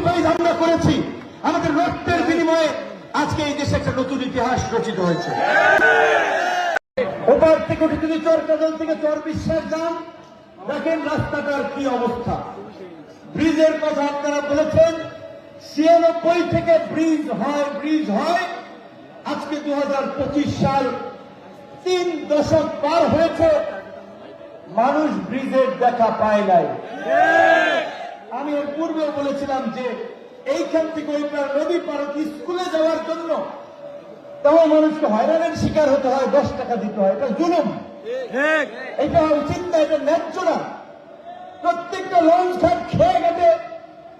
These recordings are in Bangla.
স্যাক্রিফাইস আমরা করেছি। আমাদের রক্তের বিনিময়ে আজকে এই দেশে একটা নতুন ইতিহাস রচিত হয়েছে। ওপার থেকে উঠে যদি চর কাজল থেকে চর বিশ্বাস যান, দেখেন রাস্তাটার কি অবস্থা। ব্রিজের কথা আপনারা বলেছেন, ছিয়ানব্বই থেকে ব্রিজ হয় ব্রিজ হয়। আজকে দু হাজার পঁচিশ সাল তিন দশক পার হয়েছে, মানুষ ব্রিজের দেখা পায় নাই। আমি এর পূর্বেও বলেছিলাম যে এইখান থেকে ওই পার নদী পার স্কুলে যাওয়ার জন্য তাও মানুষকে হয়রানের শিকার হতে হয় দশ টাকা দিতে হয়। এটা জুলুম। এটা উচিত না এটা ন্যায্য না। প্রত্যেকটা লঞ্চ ঘাট খেয়ে গেছে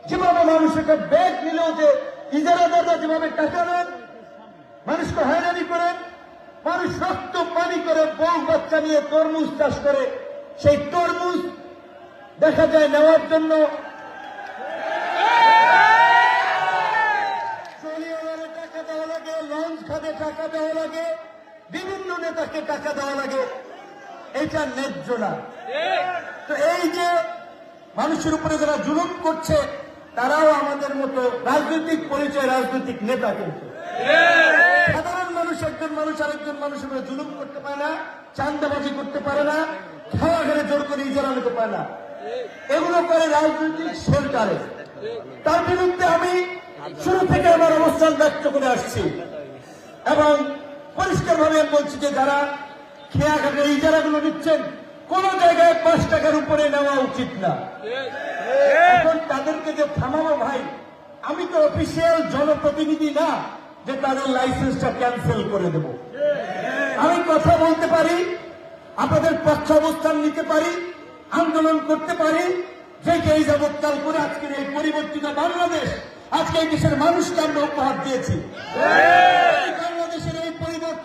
যেভাবে মানুষকে ব্যাগ নিলেও যে ইজারা দাদা যেভাবে টাকা নেন মানুষকে হয়রানি করেন মানুষ রক্ত পানি করে বউ বাচ্চা নিয়ে তরমুজ চাষ করে সেই তরমুজ দেখা যায় নেওয়ার জন্য ট্রলিওয়ালারে টাকা দেওয়া লাগে লঞ্চ খাতে টাকা দেওয়া লাগে বিভিন্ন নেতাকে টাকা দেওয়া লাগে, এটা ন্যায্য না। তো এই যে মানুষের উপরে যারা জুলুম করছে, তারাও আমাদের মতো রাজনৈতিক পরিচয়, রাজনৈতিক নেতা কিন্তু। সাধারণ মানুষ, একজন মানুষ, আরেকজন মানুষের উপরে জুলুম করতে পারে না চান্দাবাজি করতে পারে না খাওয়া ঘরে জোর করে ইজারা নিতে পারে না। এগুলো করে রাজনৈতিক সরকারে। তার বিরুদ্ধে আমি শুরু থেকে আমার অবস্থান ব্যক্ত করে আসছি। এবং পরিষ্কারভাবে আমি বলছি যে যারা খেয়া ঘাটের ইজারাগুলো নিচ্ছেন, কোন জায়গায় পাঁচ টাকার উপরে নেওয়া উচিত না। এখন তাদেরকে যে থামাবো ভাই, আমি তো অফিসিয়াল জনপ্রতিনিধি না যে তাদের লাইসেন্সটা ক্যান্সেল করে দেব। আমি কথা বলতে পারি, আপনাদের পক্ষাবস্থান নিতে পারি, আন্দোলন করতে পারি, যে এই যাবৎকাল করে আজকের এই পরিবর্তিত বাংলাদেশ, আজকে এই দেশের মানুষকে আমরা উপহার দিয়েছি।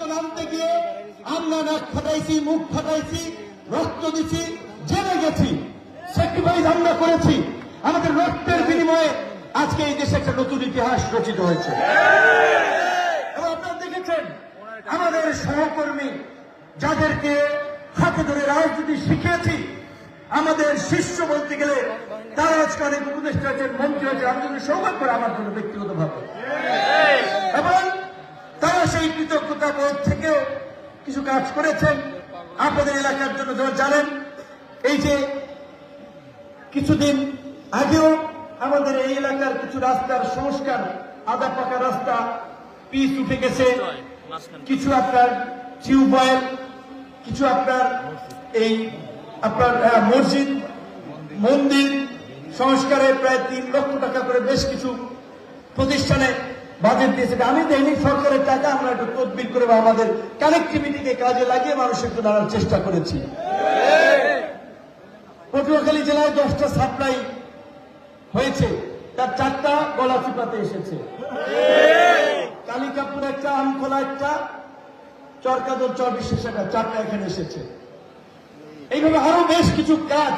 পরিবর্তন আনতে গিয়ে আমরা নাক ফাটাইছি, মুখ ফাটাইছি, রক্ত দিছি জেনে গেছি স্যাক্রিফাইস আমরা করেছি। আমাদের রক্তের বিনিময়ে আজকে এই দেশে একটা নতুন ইতিহাস রচিত হয়েছে। আপনারা দেখেছেন, আমাদের সহকর্মী যাদেরকে হাতে ধরে রাজনীতি শিখিয়েছি, আমাদের শিষ্য বলতে গেলে তারা আজকে অনেক উপদেষ্টা আছেন, মন্ত্রী আছেন, আমি যদি সৌভাগ্য আমার জন্য ব্যক্তিগতভাবে এবং তারা সেই কৃতজ্ঞতা বোধ থেকেও কিছু কাজ করেছেন। আপনাদের এলাকার জন্য জানেন। এই যে কিছুদিন আগেও আমাদের এই এলাকার কিছু রাস্তার সংস্কার আদা পাকা রাস্তা পিচ উঠে গেছে। কিছু আপনার টিউবওয়েল, কিছু আপনার এই আপনার মসজিদ, মন্দির সংস্কারে প্রায় তিন লক্ষ টাকা করে বেশ কিছু প্রতিষ্ঠানে বাজেট দিয়েছে আমি দেয়নি সরকারের টাকা আমরা একটু তদবির করে বা আমাদের কানেক্টিভিটিকে কাজে লাগিয়ে মানুষের একটু দাঁড়ার চেষ্টা করেছি। পটুয়াখালী জেলায় দশটা সাপ্লাই হয়েছে, তার চারটা গলাচিপাতে এসেছে। কালিকাপুর একটা, আমখোলা একটা, চরকাদর চর বিশেষ একটা চারটা এখানে এসেছে। এইভাবে আরও বেশ কিছু কাজ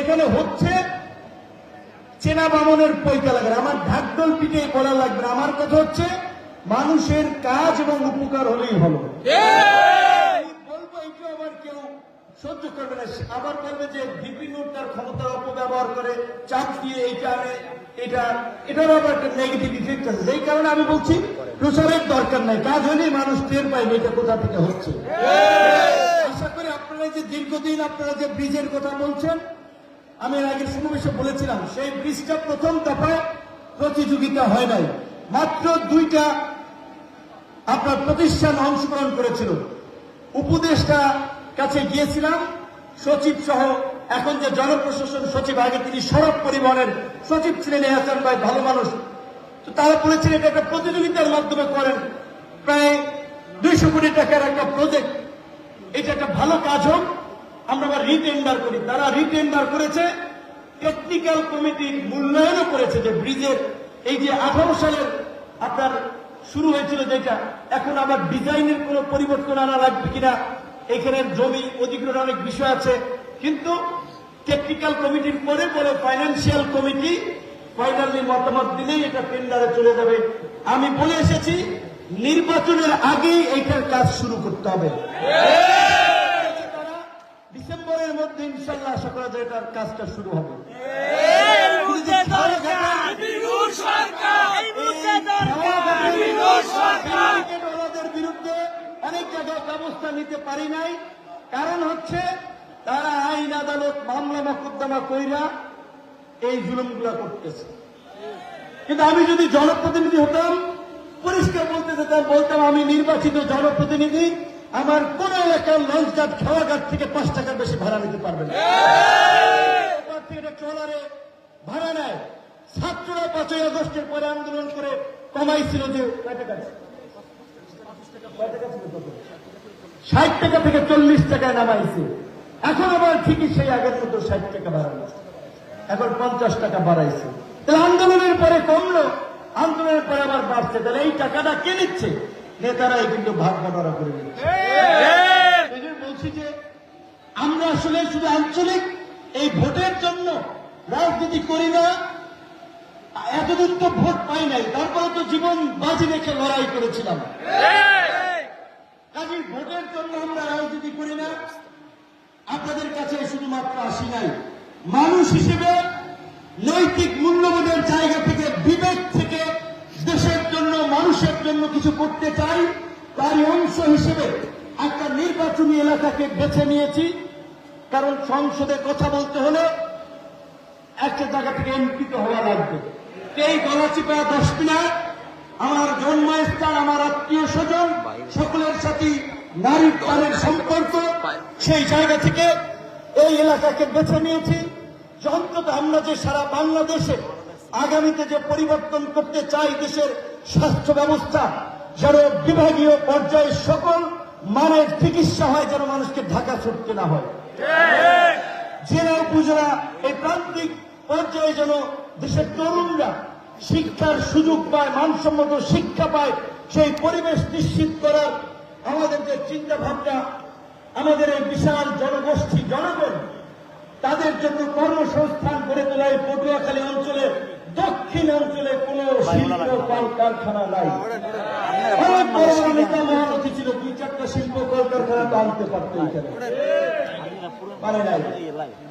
এখানে হচ্ছে। চেনা বামনের পৈতা লাগবে। আমার ঢাকডোল পিঠে বলা লাগবে আমার কথা হচ্ছে মানুষের কাজ এবং উপকার হলেই হলো। বলব এইটা আবার কেউ সহ্য করবে না। আবার বলবে যে বিভিন্ন তার ক্ষমতার অপব্যবহার করে চাপ দিয়ে এইটা আনে এটা এটারও আবার একটা নেগেটিভ ইফেক্ট আছে। যেই কারণে আমি বলছি প্রচারের দরকার নাই। কাজ হলেই মানুষ টের পাইবে এটা কোথা থেকে হচ্ছে। আশা করি আপনারা যে দীর্ঘদিন আপনারা যে ব্রিজের কথা বলছেন আমি আগের সমাবেশে বলেছিলাম, সেই ব্রিজটা প্রথম দফায় প্রতিযোগিতা হয় নাই। মাত্র দুইটা আপনার প্রতিষ্ঠান অংশগ্রহণ করেছিল। উপদেষ্টা কাছে গিয়েছিলাম, সচিব সহ, এখন যে জনপ্রশাসন সচিব, আগে তিনি সড়ক পরিবহনের সচিব ছিলেন এহাসান ভাই ভালো মানুষ। তো তারা বলেছিলেন, এটা একটা প্রতিযোগিতার মাধ্যমে করেন। প্রায় দুইশো কোটি টাকার একটা প্রজেক্ট এটা একটা ভালো কাজ হোক। আমরা আবার রিটেন্ডার করি। তারা রিটেন্ডার করেছে টেকনিক্যাল কমিটি মূল্যায়নও করেছে যে ব্রিজের এই যে আঠারো সালের আপনার শুরু হয়েছিল যেটা, এখন আবার ডিজাইনের কোনো পরিবর্তন আনা লাগবে কিনা এখানের জমি অধিগ্রহণ অনেক বিষয় আছে। কিন্তু টেকনিক্যাল কমিটির পরে পরে ফাইন্যান্সিয়াল কমিটি ফাইনালি মতামত দিলেই এটা টেন্ডারে চলে যাবে। আমি বলে এসেছি, নির্বাচনের আগেই এইটার কাজ শুরু করতে হবে। ইনশাল্লাহ আশা কাজটা শুরু হবে। বিরুদ্ধে অনেক জায়গায় ব্যবস্থা নিতে পারি নাই। কারণ হচ্ছে তারা আইন আদালত মামলা মকদ্দমা কইরা এই জুলুমগুলা করতেছে। কিন্তু আমি যদি জনপ্রতিনিধি হতাম পরিষ্কার বলতে যেতাম বলতাম আমি নির্বাচিত জনপ্রতিনিধি আমার কোন এলাকার লঞ্চ ঘাট খাওয়া ঘাট থেকে পাঁচ টাকার বেশি ভাড়া নিতে পারবে না। ট্রলারে ভাড়া নেয়। ছাত্ররা পাঁচই আগস্টের পরে আন্দোলন করে কমাইছিল যে? ষাট টাকা থেকে চল্লিশ টাকায় নামাইছে। এখন আবার ঠিকই সেই আগের মতো ষাট টাকা বাড়ানো এখন পঞ্চাশ টাকা বাড়াইছে। তাহলে আন্দোলনের পরে কমলো। আন্দোলনের পরে আবার বাড়ছে। তাহলে এই টাকাটা কে নিচ্ছে? নেতারাই কিন্তু ভাগ বটরা করে নিচ্ছে বলছি যে আমরা আসলে শুধু আঞ্চলিক এই ভোটের জন্য রাজনীতি করি না এতদিন তো ভোট পাই নাই তারপরে তো জীবন বাজি রেখে লড়াই করেছিলাম। কাজেই ভোটের জন্য আমরা রাজনীতি করি না আপনাদের কাছে শুধুমাত্র আসি নাই। মানুষ হিসেবে নৈতিক মূল্যবোধের জায়গা থেকে বিবেক মানুষের জন্য কিছু করতে চাই, তারই অংশ হিসেবে একটা নির্বাচনী এলাকাকে বেছে নিয়েছি। কারণ সংসদে কথা বলতে হলে একটা জায়গা থেকে এমপি তো হওয়া লাগবে। এই গলাচিপা দশ মিনার আমার জন্মস্থান, আমার আত্মীয় স্বজন, সকলের সাথে নারী প্রাণের সম্পর্ক, সেই জায়গা থেকে এই এলাকাকে বেছে নিয়েছি। অন্তত আমরা যে সারা বাংলাদেশে আগামীতে যে পরিবর্তন করতে চাই দেশের স্বাস্থ্য ব্যবস্থা, যেন বিভাগীয় পর্যায়ে সকল মানের চিকিৎসা হয়, যেন মানুষকে ঢাকা ছুটতে না হয়। জেলা উপজেলা এই প্রান্তিক পর্যায়ে যেন দেশের তরুণরা শিক্ষার সুযোগ পায়, মানসম্মত শিক্ষা পায়, সেই পরিবেশ নিশ্চিত করার আমাদের যে চিন্তা ভাবনা আমাদের এই বিশাল জনগোষ্ঠী, জনগণ তাদের জন্য কর্মসংস্থান গড়ে তোলা এই পটুয়াখালী অঞ্চলে, দক্ষিণ অঞ্চলে কোন শিল্প কল কারখানা নাই। অনেক বড় নেতা মহানদী ছিল, দুই চারটা শিল্প কল কারখানা তো আনতে পারতো এখানে।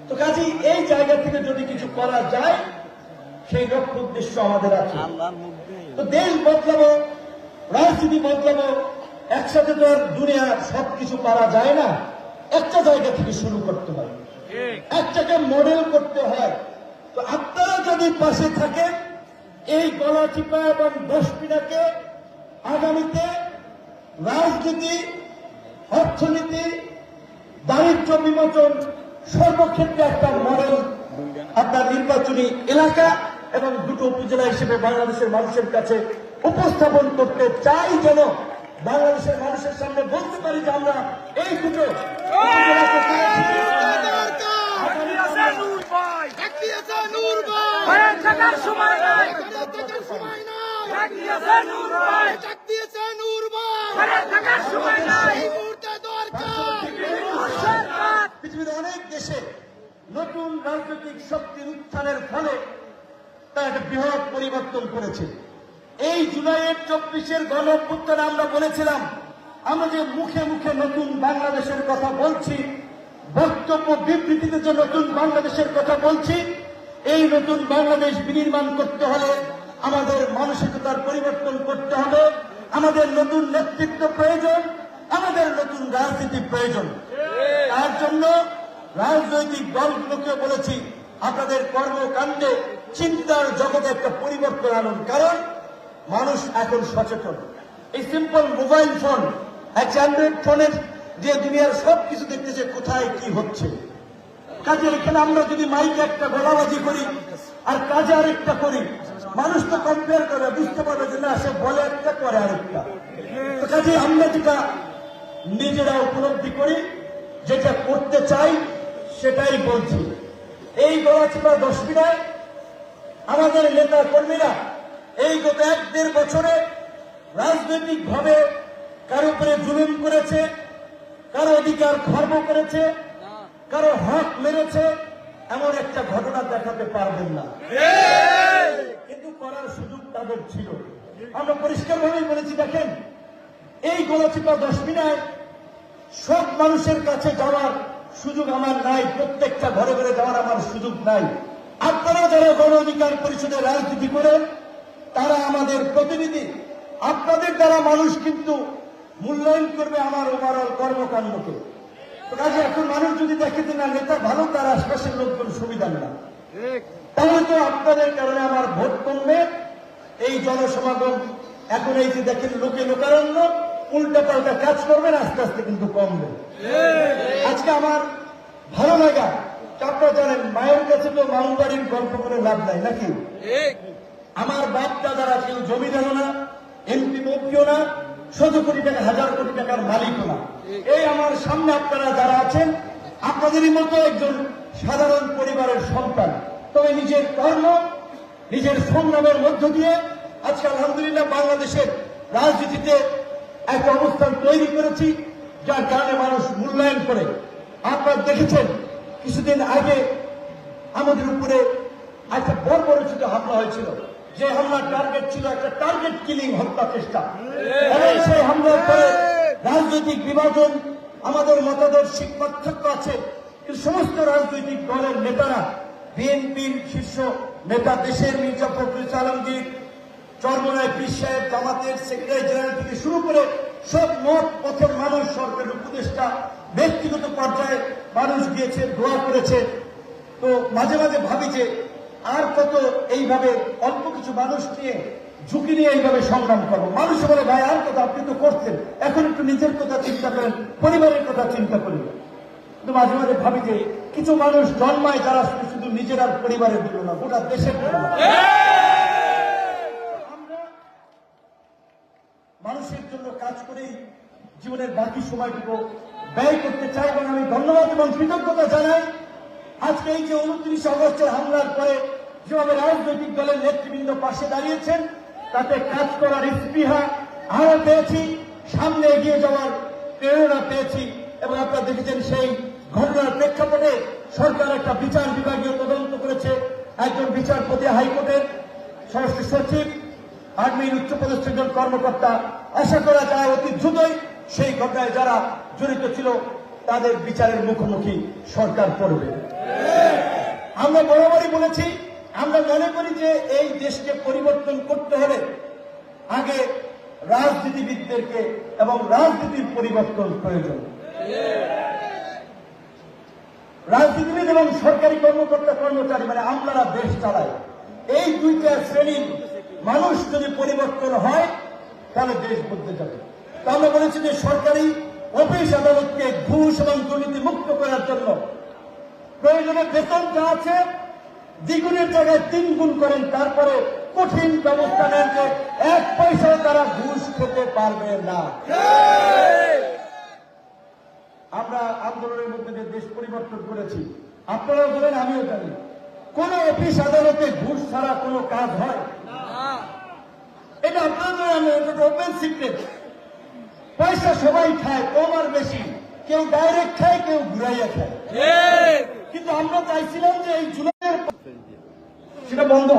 তো কাজে এই জায়গা থেকে যদি কিছু করা যায়, সেই লক্ষ্য উদ্দেশ্য আমাদের আছে। তো দেশ বদলাবো, রাজনীতি বদলাবো, একসাথে তো আর দুনিয়ার সবকিছু পারা যায় না। একটা জায়গা থেকে শুরু করতে হয়। একটাকে মডেল করতে হয়। তো আপনারা যদি পাশে থাকেন, এই গলাচিপা এবং দশপিনাকে আগামীতে রাজনীতি, অর্থনীতি দারিদ্র বিমোচন সর্বক্ষেত্রে একটা মডেল আপনার নির্বাচনী এলাকা এবং দুটো উপজেলা হিসেবে বাংলাদেশের মানুষের কাছে উপস্থাপন করতে চাই যেন বাংলাদেশের মানুষের সামনে বলতে পারি যে আমরা এই দুটো দিয়েছে নূর ভাই। ঘরে থাকার সময় নাই। ঘরে থাকার সময় নাই। ডাক দিয়েছে নূর ভাই। ডাক দিয়েছে নূর ভাই। ঘরে থাকার সময় নাই। এই মুহূর্তে দরকার। সরকার পৃথিবীর অনেক দেশে নতুন রাজনৈতিক শক্তির উত্থানের ফলে তারা একটা বৃহৎ পরিবর্তন করেছে। এই জুলাইয়ের চব্বিশের গণ আমরা বলেছিলাম আমরা যে মুখে মুখে নতুন বাংলাদেশের কথা বলছি বক্তব্য বিবৃতিতে যে নতুন বাংলাদেশের কথা বলছি, এই নতুন বাংলাদেশ বিনির্মাণ করতে হলে আমাদের মানসিকতার পরিবর্তন করতে হবে, আমাদের নতুন নেতৃত্ব প্রয়োজন, আমাদের নতুন রাজনীতি প্রয়োজন। তার জন্য রাজনৈতিক দলগুলোকে বলেছি, আপনাদের কর্মকাণ্ডে চিন্তার জগতে একটা পরিবর্তন আনুন। কারণ মানুষ এখন সচেতন। এই সিম্পল মোবাইল ফোন একটা অ্যান্ড্রয়েড ফোনের যে দুনিয়ার সব কিছু দেখতেছে, কোথায় কি হচ্ছে? কাজে এখানে আমরা যদি মাইকে একটা গোলাবাজি করি, আর কাজে আরেকটা করি, মানুষ তো কম্পেয়ার করে, বুঝতে পারবে যে না, সে বলে একটা, করে আরেকটা। কাজে আমরা যেটা নিজেরা উপলব্ধি করি, যেটা করতে চাই, সেটাই বলছি। এই গলাচিপা দশমিনায় আমাদের নেতা কর্মীরা এই গত এক দেড় বছরে রাজনৈতিক ভাবে কারও উপরে জুলুম করেছে কারও অধিকার খর্ব করেছে, কারও হক মেরেছে, এমন একটা ঘটনা দেখাতে পারবেন না। কিন্তু করার সুযোগ তাদের ছিল। আমরা পরিষ্কারভাবেই বলেছি, দেখেন, এই গলাচিপা দশমিনায় সব মানুষের কাছে যাওয়ার সুযোগ আমার নাই, প্রত্যেকটা ঘরে ঘরে যাওয়ার আমার সুযোগ নাই। আপনারা যারা গণ অধিকার পরিষদে রাজনীতি করেন, তারা আমাদের প্রতিনিধি। আপনাদের দ্বারা মানুষ কিন্তু মূল্যায়ন করবে আমার ওভারঅল কর্মকাণ্ডকে। কাজে এখন মানুষ যদি দেখে না, নেতা ভালো, তার আশপাশের লোকজন সুবিধা না। তাহলে তো আপনাদের কারণে আমার ভোট কমবে। এই জনসমাগম এখন এই যে দেখেন লোকে লোকারণ্য, উল্টা পাল্টা কাজ করবেন আস্তে আস্তে কিন্তু কমবে। আজকে আমার ভালো লাগা আপনারা জানেন, মায়ের কাছে তো মামুন বাড়ির গল্প করে লাভ নাই, নাকি? আমার বাপ দাদারা কেউ জমিদার না, এমপি মন্ত্রীও না শত কোটি টাকা, হাজার কোটি টাকার মালিকও না এই আমার সামনে আপনারা যারা আছেন, আপনাদেরই মতো একজন সাধারণ পরিবারের সন্তান। তবে নিজের কর্ম নিজের সংগ্রামের মধ্য দিয়ে আজকে আলহামদুলিল্লাহ বাংলাদেশের রাজনীতিতে একটা অবস্থান তৈরি করেছি, যার কারণে মানুষ মূল্যায়ন করে। আপনারা দেখেছেন, কিছুদিন আগে আমাদের উপরে একটা বর্বরচিত হামলা হয়েছিল। যে হামলার টার্গেট ছিল একটা টার্গেট কিলিং হত্যা চেষ্টা। এবং সেই হামলার পরে রাজনৈতিক বিভাজন, আমাদের মতাদর্শিক পার্থক্য আছে। সমস্ত রাজনৈতিক দলের নেতারা, বিএনপির শীর্ষ নেতা দেশের মির্জা ফখরুল আলমগীর চরমনায় পীর সাহেব, জামাতের সেক্রেটারি জেনারেল থেকে শুরু করে সব মত পথের মানুষ, সরকারের উপদেষ্টা, ব্যক্তিগত পর্যায়ে মানুষ গিয়েছে, দোয়া করেছে। তো মাঝে মাঝে ভাবি যে আর কত এইভাবে অল্প কিছু মানুষ নিয়ে ঝুঁকি নিয়ে এইভাবে সংগ্রাম করব। মানুষ বলে ভাই আর কথা আপনি তো করছেন। এখন একটু নিজের কথা চিন্তা করেন পরিবারের কথা চিন্তা করেন। কিন্তু মাঝে মাঝে ভাবি যে কিছু মানুষ জন্মায় যারা শুধু নিজের আর পরিবারের জন্য না গোটা দেশের আমরা মানুষের জন্য কাজ করেই জীবনের বাকি সময়টুকু ব্যয় করতে চাই এবং আমি ধন্যবাদ এবং কৃতজ্ঞতা জানাই। আজকে এই যে উনত্রিশ অগস্টের হামলার পরে যেভাবে রাজনৈতিক দলের নেতৃবৃন্দ পাশে দাঁড়িয়েছেন, তাতে কাজ করার স্পৃহা আরও পেয়েছি, সামনে এগিয়ে যাওয়ার প্রেরণা পেয়েছি এবং আপনারা দেখেছেন সেই ঘটনার প্রেক্ষাপটে সরকার একটা বিচার বিভাগীয় তদন্ত করেছে। একজন বিচারপতি হাইকোর্টের স্বরাষ্ট্র সচিব আর্মির উচ্চপদস্থ একজন কর্মকর্তা। আশা করা যায় অতি দ্রুতই সেই ঘটনায় যারা জড়িত ছিল, তাদের বিচারের মুখোমুখি সরকার করবে আমরা বরাবরই বলেছি আমরা মনে করি যে এই দেশকে পরিবর্তন করতে হলে আগে রাজনীতিবিদদেরকে এবং রাজনীতির পরিবর্তন প্রয়োজন। রাজনীতিবিদ এবং সরকারি কর্মকর্তা কর্মচারী মানে আমলারা দেশ চালায়। এই দুইটা শ্রেণির মানুষ যদি পরিবর্তন হয়, তাহলে দেশ বদলে যাবে। তা আমরা বলেছি যে সরকারি অফিস আদালতকে ঘুষ এবং দুর্নীতি মুক্ত করার জন্য প্রয়োজনে বেতন যা আছে দ্বিগুণের জায়গায় তিন গুণ করেন তারপরে কঠিন ব্যবস্থা নেন যে এক পয়সাও তারা ঘুষ খেতে পারবে না। আমরা আন্দোলনের মধ্যে যে দেশ পরিবর্তন করেছি। আপনারাও জানেন আমিও জানি কোন অফিস আদালতে ঘুষ ছাড়া কোনো কাজ হয়? এটা আপনারা জানেন ওপেন সিক্রেট পয়সা সবাই খায় কম আর বেশি। কেউ ডাইরেক্ট খায় কেউ ঘুরাইয়া খায়। কিন্তু আমরা চাইছিলাম যে এই জুলাইয়ের সেটা বন্ধ